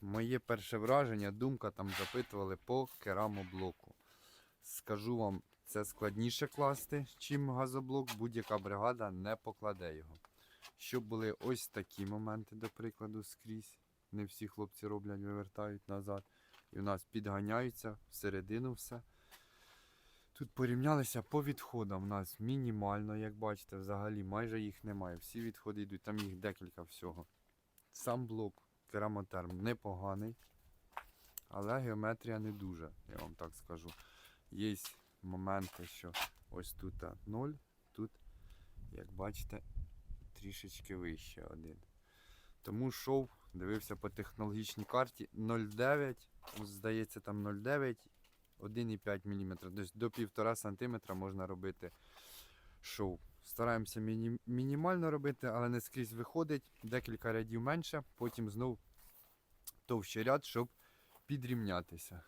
моє перше враження, думка там запитували по керамоблоку. Скажу вам, це складніше класти, чим газоблок, будь-яка бригада не покладе його. Щоб були ось такі моменти, до прикладу, скрізь. Не всі хлопці роблять, вивертають назад. І у нас підганяються всередину все. Тут порівнялися по відходам. У нас мінімально, як бачите, взагалі майже їх немає. Всі відходи йдуть, там їх декілька всього. Сам блок керамотерм непоганий, але геометрія не дуже, я вам так скажу. Є моменти, що ось тут 0, тут, як бачите, трішечки вище один. Тому йшов, дивився по технологічній карті 0,9, здається, там 0,9, 1,5 мм. Тобто до 1,5 см можна робити шов. Стараємося міні- мінімально робити, але не скрізь виходить. Декілька рядів менше, потім знов товщий ряд, щоб підрівнятися.